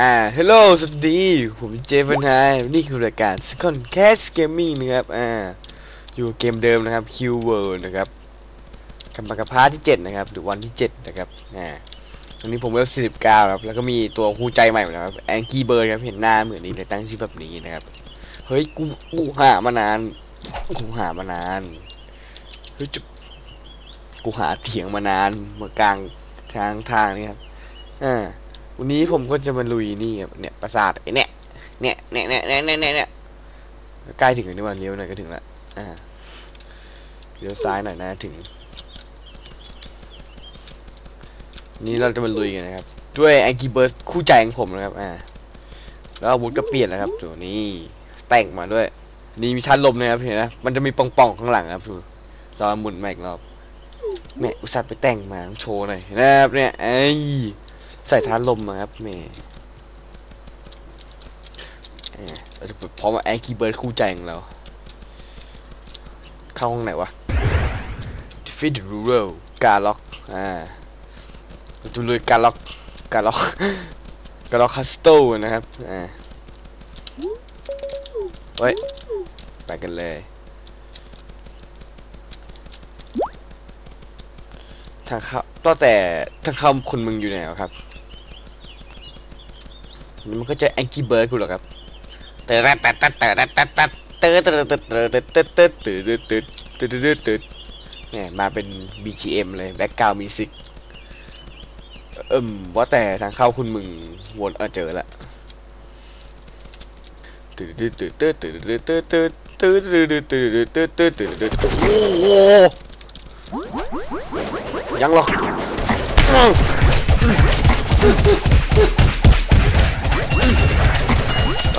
อ่าฮัลโหลสวัสดี ผมเจฟันไฮนี่คือรายการ Second c a s t Gaming นะครับ อ่า อยู่เกมเดิมนะครับ Q World นะครับกำลังกับพาร์ทที่7นะครับหรือวันที่ 7 นะครับ อ่าวันนี้ผมเวล49ครับ แล้วก็มีตัวคู่ใจใหม่มาแล้วครับ Anky Bird ครับ เห็นหน้าเหมือนนี้เลยตั้งชื่อแบบนี้นะครับ เฮ้ย กูกูหามานาน กูหามานาน เฮ้ยจุกูหาเถียงมานานเมื่อกลางทางทางนี่ครับ อ่า วันนี้ผมก็จะมาลุยนี่เนี่ยปราสาทเนี่ยเนี่ยเนี่ยเนี่ยเนี่ยเนี่ยเนี่ยใกล้ถึงแล้วนี่วเลี้ยวหน่อยก็ถึงละอ่าเลี้ยวซ้ายหน่อยนะถึง นี่เราจะมาลุยกันนะครับ ด้วยไอคิวเบิร์ดคู่ใจของผมนะครับอ่าแล้วอาวุธก็เปลี่ยนนะครับตัวนี้แต่งมาด้วย นี่มีชันลมนะครับเห็นนะมันจะมีป่องๆข้างหลังครับดูเรอหมุนแม็กรอบแม่อุตส่าห์ไปแต่งมาโชว์หน่อยนะครับเนี่ยไอ ใส่ท้านลมมาครับแหม่เอ่อเราจะพร้อมแองกี้เบิร์ดคู่ใจของเรา เข้าห้องไหนวะ defeat the ruler กาล็อก อ่าเราจะลุยกาล็อกกาล็อกกาล็อกคัสโตนะครับ อ่าเฮ้ย ไปกันเลย ทางเข้าตั้งแต่ทางเข้าคุณมึงอยู่ไหนครับ มันก็จะแองกี้เบิร์ดกูหรอครับเตอร์ตัดตัดตัดตัดตัดเตอร์ตัดตัดตัดตัดตัดตัดตัดตัดตัดตัดตัดตัดเนี่ยมาเป็น BGM เลยแบ็กกราวมิวสิกเอิ่มว่าแต่ทางเข้าคุณมึงวนเออเจอละตืดตืดตืดตืดตืดตืดตืดตืดตืดตืดตืดตืดตืดตืดตืดโอ้โหยังหรอ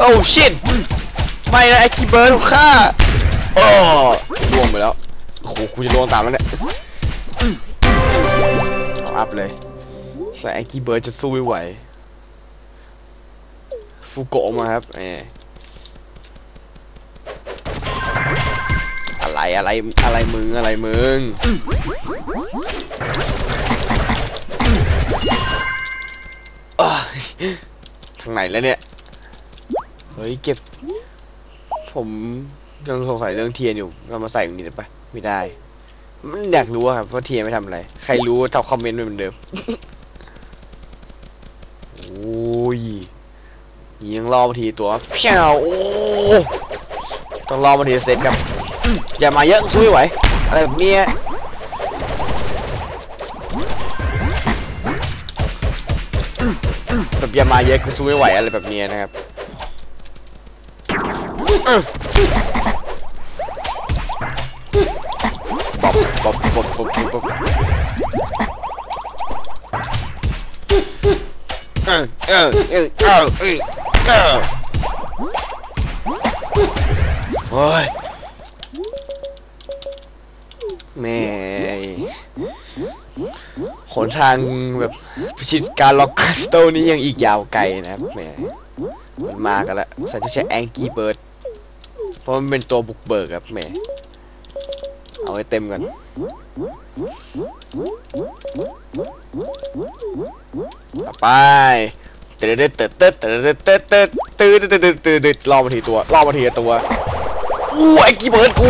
โอ้ชิตไม่นะไอ้กีเบิร์ดฆ่าโอ้ล่วงไปแล้วโอ้โหกูจะล่วงตามแล้วเนี่ยเอาอัพเลยแต่ไอ้กีเบิร์ดจะสู้ไม่ไหวฟูโกะมาครับเอออะไรอะไรอะไรมึงอะไรมึงอ้าวทางไหนแล้วเนี่ย ฮ้ยเก็บ ผมยังสงสัยเรื่องเทียนอยู่เรามาใส่ตรงนี้ได้ปะไม่ได้มันอยากรู้อะครับว่าเทียนไม่ทำอะไร ใครรู้ทักคอมเมนต์ไว้เหมือนเดิมโอ้ยยังรอมาทีตัวเพี้ยวโอ้ต้องรอมาทีเสร็จครับอย่ามาเยอะสู้ไม่ไหวอะไรแบบเนี้ยแบบอย่ามาเยอะกูสู้ไม่ไหวอะไรแบบเนี้ยนะครับ บบบบบบบบเออเออเออเออเออโอ้ยแม่หนทางแบบพิชิตการล็อกคาสโตนี้ยังอีกยาวไกลนะครับแหมมันมากันละใส่ที่ใช้แองกี้เบิร์ด เพราะมันเป็นตัวบุกเบิกครับแม่เอาให้เต็มกันต่อไปเตดเตดเตดเตดเตดเตดเตดตื่นตื่นตื่นตื่นตื่นล่อมาทีตัวล่อมาทีตัวอู้ไอ้กีเบิร์ดกู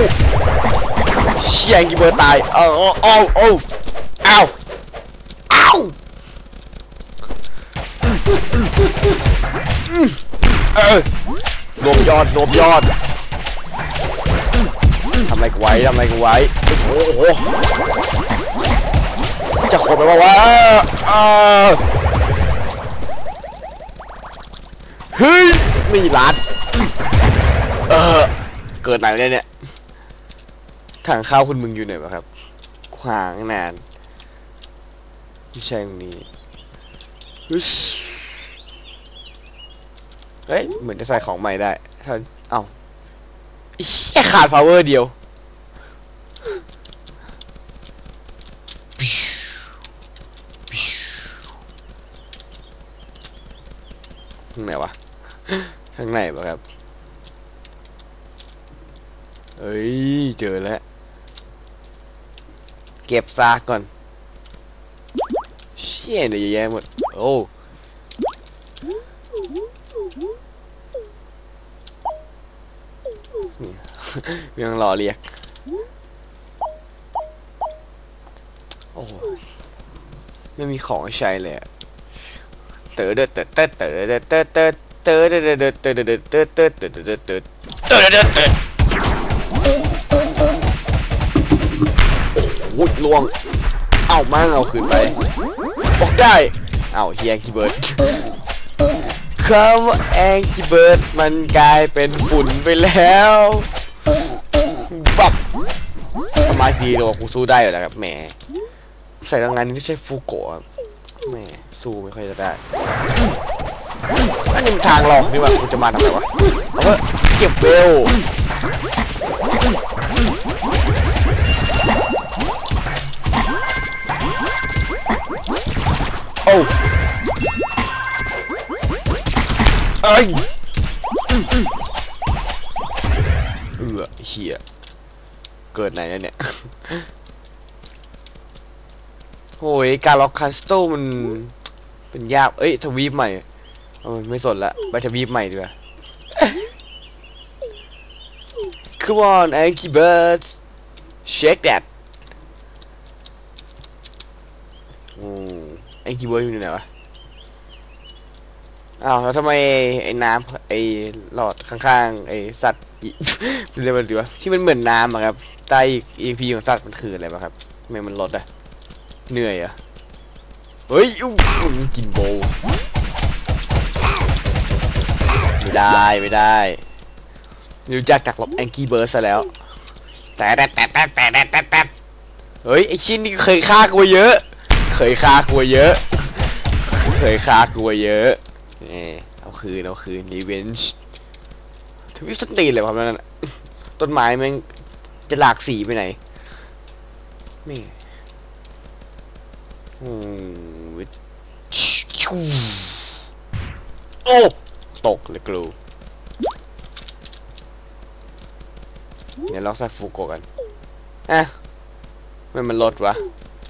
เชี่ยงกีเบิร์ดตายเอ้าเอ้าเอ้าเอ้าวอ้าวเออรวบยอดรวบยอด ทำอะไรกูไว้ทำอะไรกูไว้โอ้โหจะโคตรไปว่าวะเออเฮ้ยไม่รัดเออเกิดไหนเนี่ยเนี่ยทางข้าวคุณมึงอยู่ไหนวะครับ ขวางนานไม่ใช่ตรงนี้เฮ้ย เหมือนจะใส่ของใหม่ได้ถ้าเอ้าไอ้เชี่ยขาด power เดียว ไหนปะครับ เอ้ย เจอแล้ว เก็บซาก่อน เชี่ยเลยแย่หมด โอ้ ยังรอเรียก โอ้ไม่มีของใช้เลยเต๋อเต๋อเต๋อเต๋อเต๋อเต๋อ เต๋อเต๋อเต๋อเด้อเด้อเด้อเต๋อเด้อเต๋อเต๋อเต๋อเด้อเต๋อเต๋อเต๋อเด้อเด้อเต๋อโอ้ยลวง เอามาเอาคืนไปบอกได้ เอาเฮียคีเบิร์ดคำว่าแองกี้เบิร์ดมันกลายเป็นฝุ่นไปแล้วบับสมาธิโลกูสู้ได้อยู่แล้วครับแหมใส่ทางงานนี้ไม่ใช่ฟูโกะครับแหมสู้ไม่ค่อยจะได้ อันนี้มันทางหลอกนี่ว่ากูจะมาทำไมวะเอาเถอะเก็บเวลโอ้เอ้ยเออเฮียเกิดไหนเนี่ยโอ้ยการล็อกคัสโตมันเป็นยาก เอ้ย ทวีปใหม่ เออไม่สนละไปทวีปใหม่ดีกว่า Come on Angry Bird Shake that อืม Angry Bird อยู่ไหนวะ อ้าวแล้วทำไมไอ้น้ำไอ้หลอดข้างๆไอ้สัตว์เรียกว่าดีวะที่มันเหมือนน้ำอะครับใต้อีพีของสัตว์มันคืออะไรวะครับทำไมมันลดอะเหนื่อยอะเฮ้ยอุ๊ยอุ๊ยกินโบ ไม่ได้ไม่ได้รู้จักจักลบแองกี้เบิร์สแล้ว แต่แต่แต่แต่แต่แต่แต่เฮ้ยไอชิ้นนี่เคยฆ่ากูเยอะ เคยฆ่ากูเยอะ เคยฆ่ากูเยอะนี่เอาคืนเอาคืนรีเวนจ์ทวิสตีเลยครับนั้นต้นไม้แม่งจะหลากสีไปไหนไม่โอ้ ตกเลยกลูเดี๋ยวลองใส่ฟูโกะกันอะมันมันลดวะ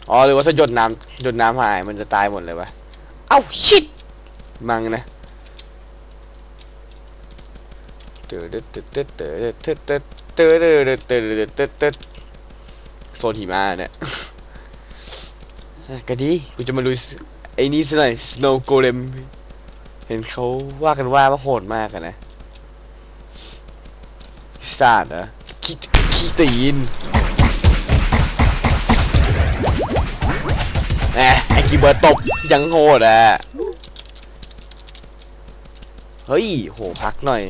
อ๋อหรือว่าถ้าหยดน้ำหยดน้ำหายมันจะตายหมดเลยวะ เอ้าชิดมังนะเตอเตอเตอเตอเตอเตอเตอเตอเตอเตอเตอเตอเตอโซนหิมะเนี่ยก็ดีกูจะมาลุยไอ้นี่ซะหน่อย Snow Golem เห็นเขาว่ากันว่าว่าโหดมากอะนะซาดเหรอขี้ขี้ตีนแหมไอ้กีเบิร์ตบยังโหดอะ เฮ้ย โหพักหน่อย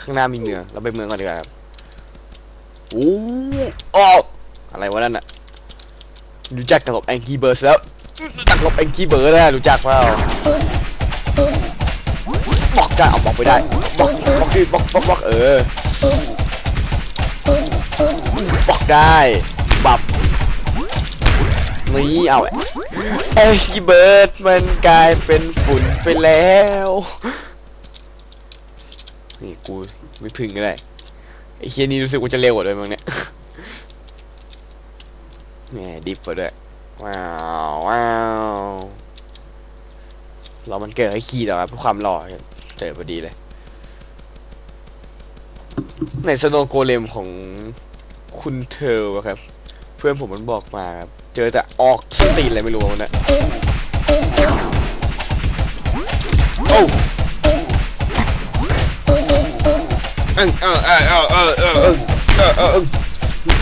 ข้างหน้ามีเมือง เราไปเมืองก่อนดีกว่าครับโอ้อออะไรวะนั่นน่ะ รู้จักตลบแองกี้เบิร์ดแล้วตลบแองกี้เบิร์ดนะรู้จักเปล่าบอกได้เอาบอกไปได้บอกบอกดิบอกบอกบอกเออบอกได้บับนี่เอาไอ้กีเบิร์ดมันกลายเป็นฝุ่นไปแล้วนี่กูไม่พึ่งก็ได้ไอ้เคียนี่รู้สึกว่าจะเร็วกว่าเลยมึงเนี่ย แหมดิฟกว่าด้วย ว้าวว้าวเรามันเกิดให้ขี่ต่อมาเพื่อความหล่อเจอพอดีเลย ในสโนโกเลมของคุณเทอครับ เพื่อนผมมันบอกมาครับ เจอแต่ออกสตีนอะไรไม่รู้มันนะโอ้เออเออเออเออเออเออ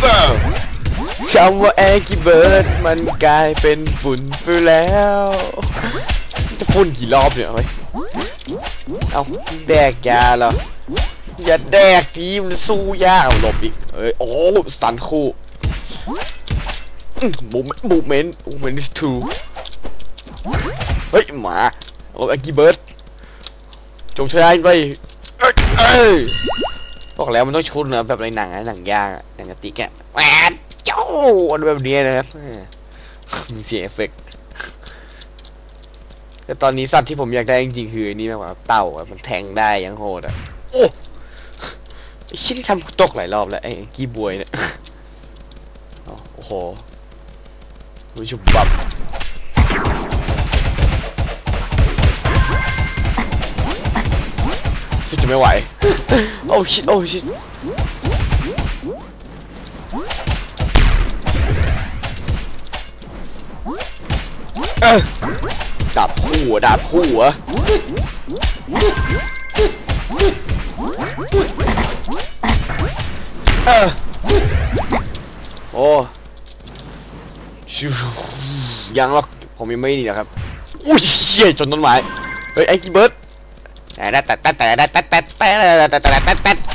เออ คำว่าแองกี้เบิร์ดมันกลายเป็นฝุ่นไปแล้ว จะฝุ่นกี่รอบเนี่ยเฮ้ยเอาแดกยาเหรออย่าแดกทีมันสู้ยากหลบอีกเอ้ยโอ้สันคู่บูมบูเมนบูเมนทูเฮ้ยหมาโอ้แองกี้เบิร์ดจงชนะไปเอ้ยบอกแล้วมันต้องชุดนะแบบในหนังอะหนังยางหนังกะติกะแหวน เจ้าอันแบบนี้นะครับมีเสียงเอฟเฟกต์แต่ตอนนี้สัตว์ที่ผมอยากได้จริงๆคืออันนี่มากกว่าเต่าอะมันแทงได้ยังโหดอะโอ้ชิ้นทำตกหลายรอบแล้วไอ้กี้บวยเนี่ยโอ้โหวิชุบบับสุดจะไม่ไหว โอ้ชิโอ้ชิ ออดาบคู่อะดาบคู่เหรอะเออโอ้ชิวยังหรอกผมยังไม่นี่นะครับอุ้ยเชี่ยจนต้นไม้เฮ้ยไอ้กีเบิร์ดแต่แต่แต่แต่แต่แต่แต่แต่แต่แต่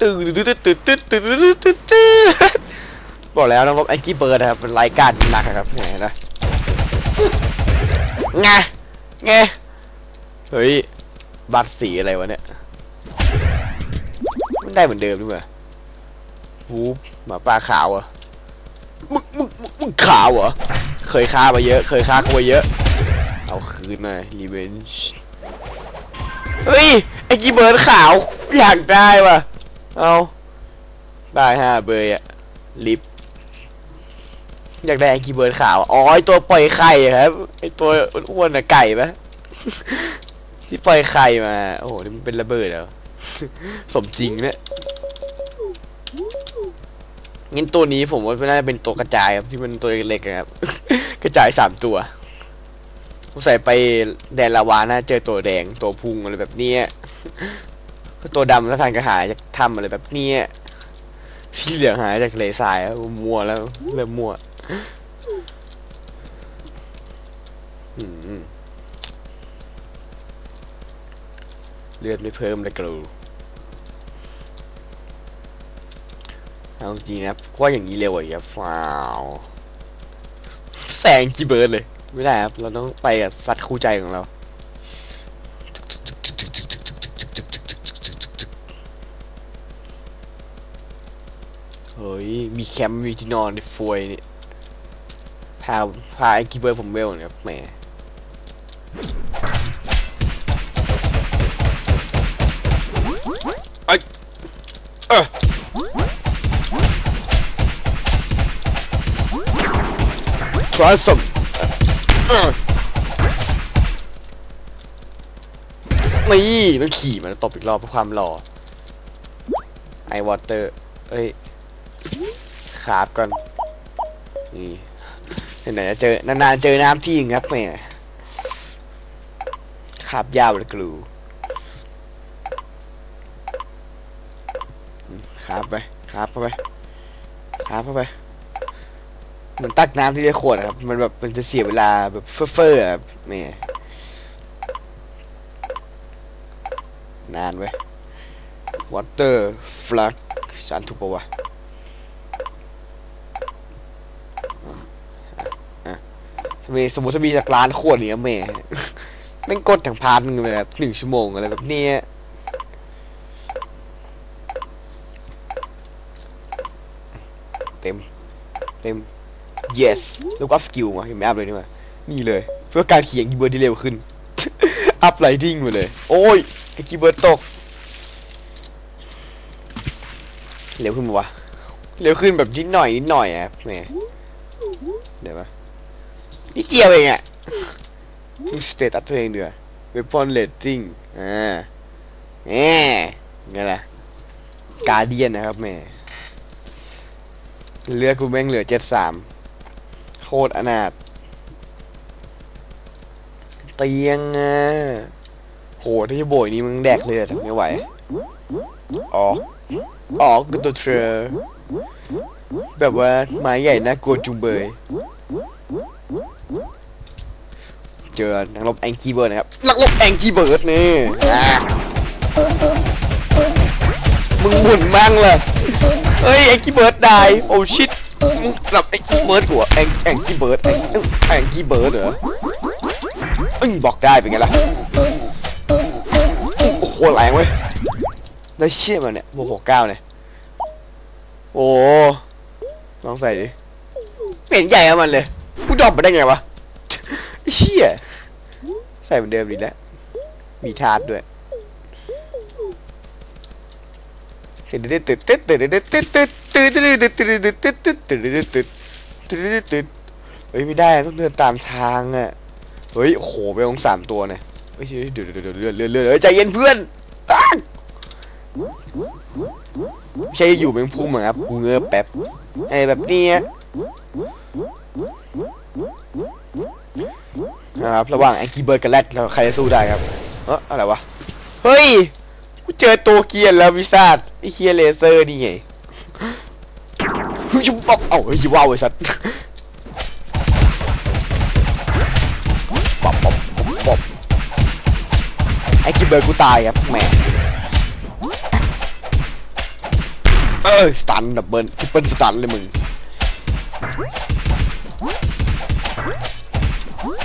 ต่แต่ตื่นตื่นตื่นตื่นตื่นตื่นตื่นตื่นบอกแล้วน้องรบไอ้กี้เบิร์ดนะครับเป็นรายการหนักครับเห็นไหมไงไงเฮ้ยบัตรสีอะไรวะเนี่ยมันได้เหมือนเดิมด้วยมั้ยหูหมาป่าขาวอะมึงมึงมึงมึงขาวเหรอเคยฆ่ามาเยอะ เคยฆ่ากูมาเยอะ เอาคืนมารีเวนจ์เฮ้ยไอ้กีเบิร์ดขาวอยากได้ว่ะ เอาได้ห้าเบยอะลิฟอยากได้ไอ้กีเบิร์ดขาว อ๋อไอตัวปล่อยไข่ครับ ไอตัวอ้วนๆอะไก่ปะที่ปล่อยไข่มา โอ้โห นี่มันเป็นระเบิดแล้วสมจริงเนี่ยงั้นตัวนี้ผมว่าน่าจะเป็นตัวกระจายครับที่มันตัวเล็กๆครับ กระจายสามตัวผมใส่ไปแดนลาวาน่าเจอตัวแดงตัวพุงอะไรแบบนี้ ตัวดำถ้าทานกระหายจากถ้ำอะไรแบบเนี้ยที่เหลืองหายจากทะเลทรายครับมัวแล้วเริ่มมัวเลือดไม่เพิ่มเลยกรูเอาจริงนะว่าอย่างนี้เร็วอะครับว้าวแซงกี่เบิร์ดเลย ไม่ได้ครับ เราต้องไปกับสัตว์คู่ใจของเรา เฮ้ย มีแคมป์มีที่นอนในฟวยนี่พาพาไอ้กีเบิร์ดผมเวลเนี่ยครับแหมไอ้เออ try some นี่ต้องขี่มันตบอีกรอบเพื่อความหล่อไอวอเตอร์เอ้ย ขาบก่อนนี่ไหนจะเจอนานๆเจอน้ำที่งับแม่ขาบยาวเลยกลูขาบไปขาบเข้าไปขาบเข้าไปมันตักน้ำที่ได้ขวดครับ มันแบบมันจะเสียเวลาแบบเฟ้อๆอะครับแม่นานเว้ย water flood จานถูกปะวะอะ ทำไมสมมติถ้ามีจากร้านขวดเนี้ยแม่แม่งกดถึงพาร์ทหนึงเลยแบบหนึ่งชั่วโมงอะไรแบบเนี้ยเต็ม เต็ม yes แล้วก็อัพสกิลมาเห็นไหมอัพเลยนี่มานี่เลย เพื่อการเขียนคีย์เบิร์ดที่เร็วขึ้น อัพไลดิ้งมาเลย โอ้ยไอคีย์เบิร์ดตก เร็วขึ้นปะวะ เร็วขึ้นแบบนิดหน่อยนิดหน่อยอะแหมเดี๋ย นิดเดียวเองอะดูสเตตัสตัวเองเดือ weapon rating อ่าแหมไงล่ะกาเดียนนะครับแม่เลือดกูแม่งเหลือเจ็ดสามโคตรอนาถเตียงอะโหถ้าจะโบยนี้มึงแดกเลยอะทำไม่ไหวอ๋ออ๋อกูตัวเทอร์แบบว่าไม้ใหญ่น่ากลัวจุงเบย เจอนักรบแองกี้เบิร์ดนะครับนักรบแองกี้เบิร์ดนี่มึงหมุนมั่งเลยเฮ้ยแองกี้เบิร์ดได้โอ้ชิตมึงกลับแองกี้เบิร์ดกูเหรอแองแองกี้เบิร์ดแองแองกี้เบิร์ดเหรออึ้งบอกได้เป็นไงล่ะโอ้โหแรงเว้ยได้เชี่ยมาเนี่ยโมหกเก้าเนี่ยโอ้ลองใส่ดิไม่เห็นใหญ่กับมันเลยกูดรอปมาได้ไงวะเชี่ย ใส่เหมือนเดิมดีแล้ว มีทาร์ดด้วยเฮ้ยตึ๊ดตึ๊ดตึ๊ดตึ๊ดตึ๊ดตึ๊ดตึ๊ดตึ๊ดตึ๊ดตึ๊ดตึ๊ดตึ๊ดตึ๊ดตึ๊ดตึ๊ดตึ๊ดตึ๊ดตึ๊ดตึ๊ดเฮ้ยไม่ได้ต้องเดินตามทางอะเฮ้ยโหไปลงสามตัวเนี่ยเฮ้ยเดี๋ยวเดี๋ยวเดี๋ยวเลื่อนเลือนเลือนเฮ้ยใจเย็นเพื่อนตั้งใช่อยู่เป็นพุ่มเหมือนครับกูเงือบแป๊บไอ้แบบนี้ นะครับระหว่างแองกี้เบิร์ดกับแรดเราใครจะสู้ได้ครับเอออะไรวะเฮ้ยกูเจอตัวเกียร์แล้ววิซาดไอเคียเลเซอร์นี่ไงเฮ้ยจุ๊บเอ้าเฮ้ยว้าวไอ้สัตว์ป๊อปป๊อปป๊อปป๊อปไอ้คิเบอร์กูตายครับแหมเออสตันดับเบิลทิปเปิลสตันเลยมึง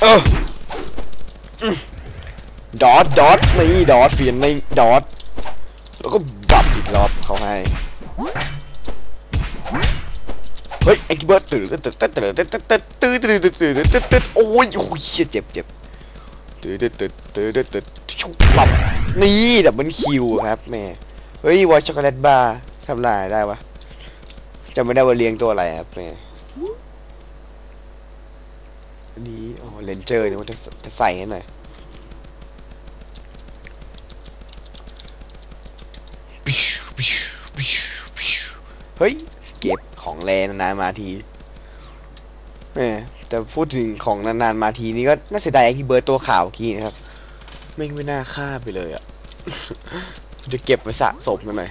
เออดอทดอทนี่ดอทเปลี่ยนในดอทแล้วก็บับอีกรอบเขาให้เฮ้ยไอ้คิมเบอร์ตื่นตื่นตื่นตื่นตื่นตื่นตื่นตื่นตื่นตื่นตื่นตื่นตื่นโอ้ยโอ้ยเชี่ยเจ็บเจ็บตืดตืดตืดตืดตืดชุบปับนี่ดับเบิลคิวครับแม่เฮ้ยวอช็อกโกแลตบาร์ทำลายได้ปะจำไม่ได้ว่าเลี้ยงตัวอะไรครับแม่ อันนี้อ๋อเลนเจอร์เนี่ยมันจะจะใส่ให้หน่อยเฮ้ย เก็บของแรงนานมาทีแม่แต่พูดถึงของนานๆมาทีนี้ก็น่าเสียดายที่เบิร์ดตัวขาวกี้นะครับ ไม่ไม่น่าฆ่าไปเลยอะ จะเก็บไว้สะสมกันหน่อย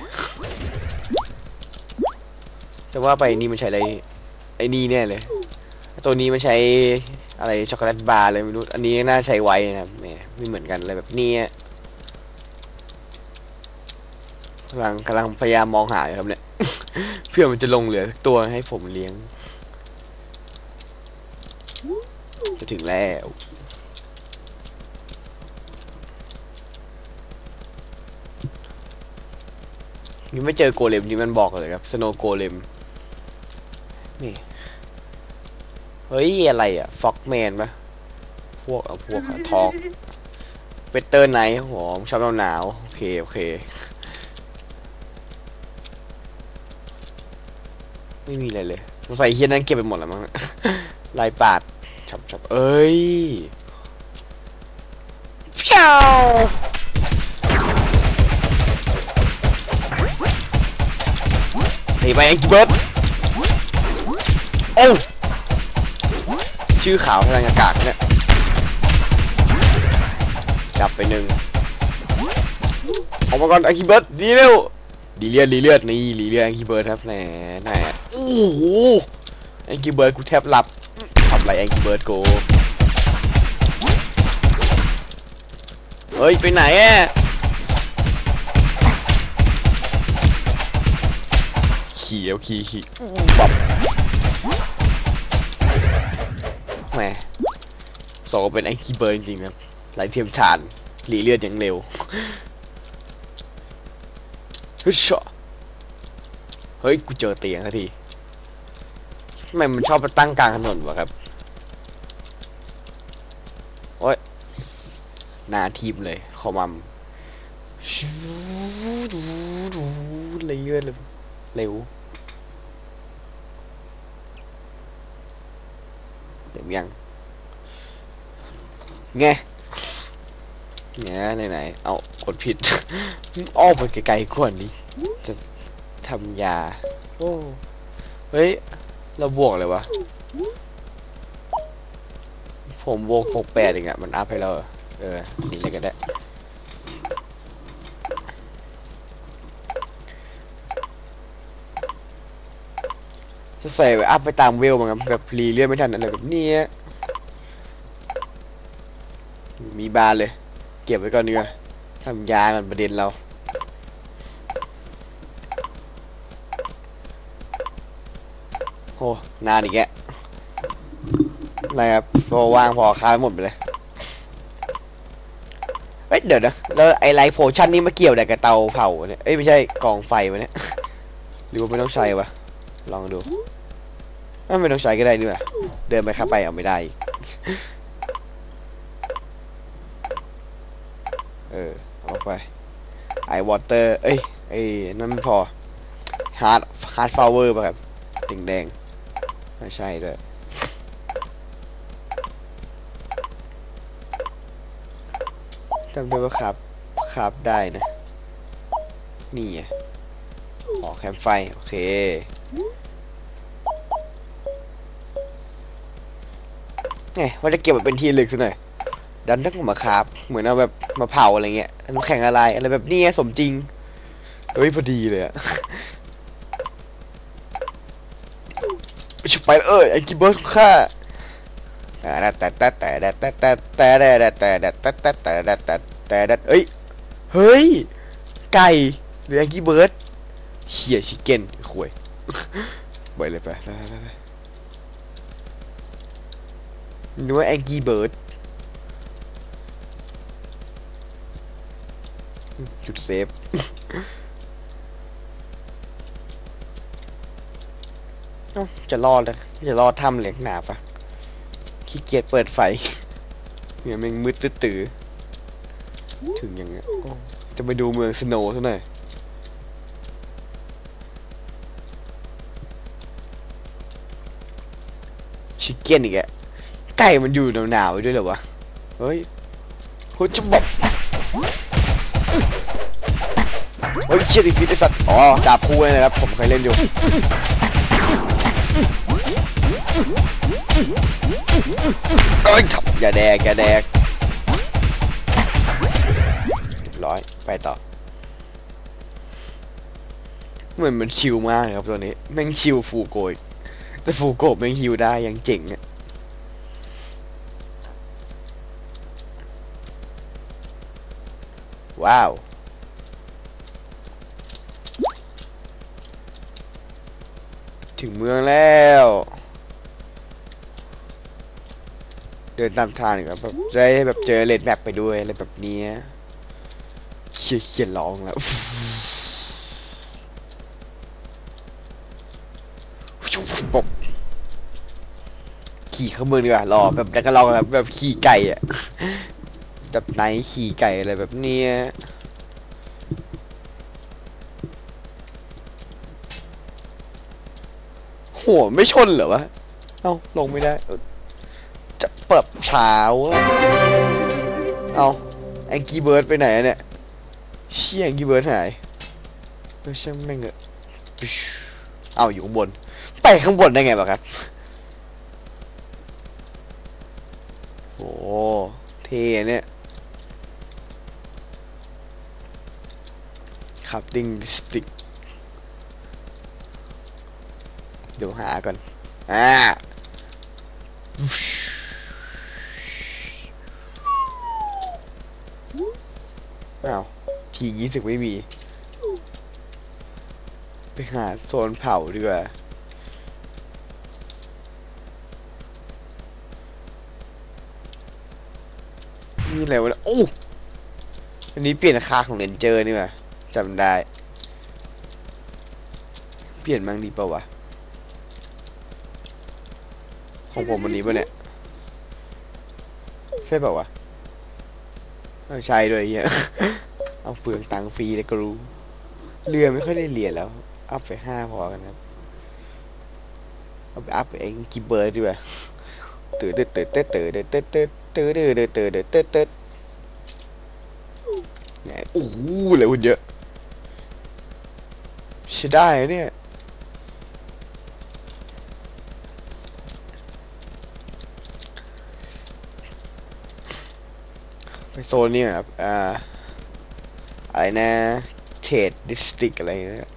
แต่ว่าไปนี่มันใช้อะไรไอ้นี่แน่เลย ตัวนี้มันใช้ อะไรช็อกโกแลตบาร์เลยไม่รู้อันนี้น่าใช้ไว้นะครับแหมไม่เหมือนกันเลยแบบนี้กำลังกำลังพยายามมองหาอยู่ครับเนี่ย เพื่อมันจะลงเหลือตัวให้ผมเลี้ยง จะถึงแล้วนี่ไม่เจอโกเลมนี่มันบอกเลยครับสโนโกเลมนี่ เฮ้ย อะไรอะฟ็อกแมนปะพวกพวกทองเวเตอร์ไนท์หอมชอบหนาวหนาวโอเค โอเค ไม่มีอะไรเลยสงสัยเฮียนั้นเก็บไปหมดแล้วมั้งลายปาดชับชับเอ้ยเช้าหนีไปเองกิเบิร์ดโอ้ ชื่อขาวพลังอากาศเนี่ยจับไปหนึ่งออกมาก่อนแองกิเบิร์ดดีเร็วดีเลือดดีเลือดนี่ดีเลือดแองกิเบิร์ดครับแหนไหนอะโอ้โหแองกิเบิร์ดกูแทบหลับทำไรแองกิเบิร์ดกูเฮ้ยไปไหนอะขี่เอาขี่ขี่ปับ แหมโซเป็นแองกิเบิร์จริงๆครับไรเทียมทานหลีเลือดอย่างเร็วเฮ้ยชอเฮ้ย กูเจอเตียงสักทีทำไมมันชอบมาตั้งกลางถนนวะครับ โอ้ยหนาทีมเลยขอมัมชูดูดูเลยเยอะเลยเร็ว เดี๋ยวยังไงเนี่ยไหนๆเอากดผิด อ้อมไปไกลๆกว่านี้จะทำยา โอ้ เฮ้ย เราบวกเลยวะ ผมบวกหกแปดเองอะมันอัพให้เรา เออนี่เลยก็ได้ จะใส่ไปอัพไปตามเวลมันครับแบบรีเลื่อนไม่ทันอะไรแบบนี้มีบาร์เลย เก็บไว้ก่อนดีกว่าทำยามันประเด็นเราโอ้นานอีกแกอะไรครับพอว่างพอค้าหมดไปเลยเอ้ยเดี๋ยวนะแล้วไอไลท์โพชั่นนี่มาเกี่ยวอะไรกับเตาเผาเนี่ยเอ้ยไม่ใช่กองไฟวะเนี่ยหรือว่าไม่ต้องใช้วะลองดู ไม่ต้องใช้ก็ได้นี่แหว่าเดินไปข้าไปเอาไม่ได้ เออเอาไปไอวอเตอร์เอ้ยไอ้นั่นไม่พอฮาร์ดฮาร์ดฟลาวเวอร์ป่ะครับแดงๆไม่ใช่ด้วยจำได้ว่าครับครับได้นะ นี่ไงอ๋อแคมไฟ โอเค ไงว่าจะเก็บมาเป็นที่ลึกซะหน่อยดันทักมาคาบเหมือนเอาแบบมาเผาอะไรเงี้ยน้ำแข็งอะไรอะไรแบบนี้สมจริงเฮ้ยพอดีเลยอะชิบไปเอ้ยไอ้กิบเบิร์ดของข้าอ่แต่แต่แต่แต่แต่แต่แต่แต่แต่แต่แต่แต่แต่แต่แต่แต่แต่เอ้ย เฮ้ย ไก่หรือแองกี้เบิร์ดเฮียชิคเก้นข่วยไปเลยไปไปไป ไปนึกว่าแองกี้เบิร์ดจุดเซฟเอ้าจะรอดเลยจะรอดถ้ำเหล็กหนาปะขี้เกียจเปิดไฟเนี่ยแมันมืดตื้อๆถึงอย่างเงี้ยโอ้จะไปดูเมืองสโนว์ซะหน่อยชิคเก้นอีกอะไก่มันอยู่หนาวๆด้วยเหรอวะ เฮ้ยโหจะบอกเฮ้ยเชี่ยดิฟิตไอสัตว์อ๋อดาบคู่เลยนะครับผมเคยเล่นอยู่เอ้ยครับอย่าแดกอย่าแดกเรียบร้อยไปต่อ เหมือนมันชิลมากครับตัวนี้ แม่งชิลฟูโกยแต่ฟูโกะแม่งฮิวได้ยังเจ๋งอะ ว้าว ถึงเมืองแล้ว เดินตามทางดีกว่าแบบจะได้แบบเจอเลดแมปไปด้วยอะไรแบบนี้เขียนเขียนร้องแล้วปบขี่เข้าเมืองดีกว่ารอแบบแล้วก็ลองแบบแบบขี่ไก่อะ แบบไหนขี่ไก่อะไรแบบเนี้ยโหไม่ชนเหรอวะ เอ้าลงไม่ได้ จะเปิดเช้าเอาแองกี้เบิร์ดไปไหนเนี่ย เชี่ยแองกี้เบิร์ดหายเออช่างแม่งเอะเอาอยู่ข้างบน ไปข้างบนได้ไงวะครับ โอ้เท่เนี่ย ขับดิ้งสติกเดี๋ยวหาก่อน อ่าอ้าวทีนี้สึกไม่มี ไปหาโซนเผาดีกว่านี่อะไรวะ โอ้ อันนี้เปลี่ยนราคาของเรนเจอร์นี่ว่ะ จำได้ เปลี่ยนมั้งดีเปล่าวะของผมวันนี้ปะเนี่ย ใช่เปล่าวะเออใช่ด้วยเฮียเอาเปลืองตังค์ฟรีเลยก็รู้ เรือไม่ค่อยได้เหรียญแล้ว อัพไปห้าพอกันครับ เอาไปอัพไปเองกิบเบอร์ดีกว่าตื่นตื่นตื่นตื่นตื่นตื่นตื่นตื่นตื่นตื่นตื่นตื่นตื่นตื่นไงโอ้โหอะไรคุณเยอะใช่ได้เนี่ยไปโซนนี้ครับอ่าอะไรนะเทดดิสติกอะไรนะ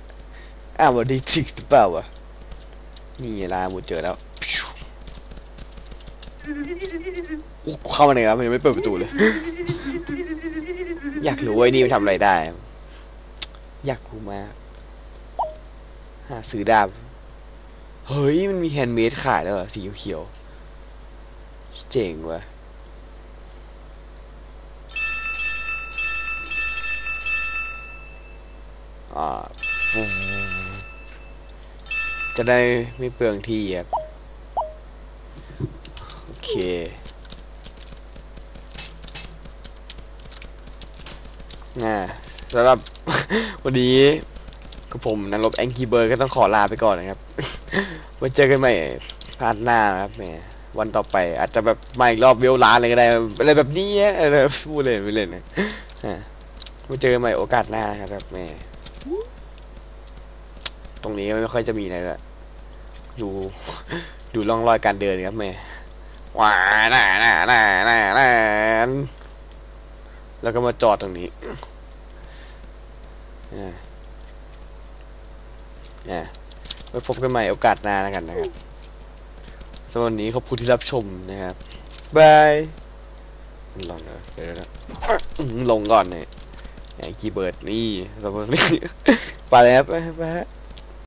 อ้าวว่าดิสติกหรือเปล่าวะนี่ลาหมดเจอแล้วเข้ามาไหนครับมันยังไม่เปิดประตูเลย อยากรู้ว่าไอ้นี่มันทำอะไรได้ อยากรู้มาก หาซื้อดาบ เฮ้ย มันมีแฮนด์เมดขายแล้วเหรอ สีเขียวๆเจ๋งว่ะอ่าฟูจะได้ไม่เปลืองที่ครับ โอเคอ่าสำหรับ วันนี้ กับผมนันลบแองกี้เบิร์ก็ต้องขอลาไปก่อนนะครับไว้เจอกันใหม่พาร์ทหน้าครับแหมวันต่อไป อาจจะแบบมาอีกรอบเวลล้านเลยก็ได้อะไรแบบนี้อะไรพูดเลยไม่เล่นนะอะมาเจอกันใหม่โอกาสหน้าครับแม่ตรงนี้ไม่ค่อยจะมีอะไรละดูดูร่องรอยการเดินครับแม่ว้าน่าน่าน่าน่าน่าแล้วก็มาจอดตรงนี้อ่า อ่าไว้พบกันใหม่โอกาสหน้าแล้วกันนะครับสำหรับวันนี้ขอบคุณที่รับชมนะครับบายลองนะเดี๋ยวนะลงก่อนเนี่ยไอ้คีย์เบิร์ดนี่สำหรับวันนี้ไปแล้วไปไป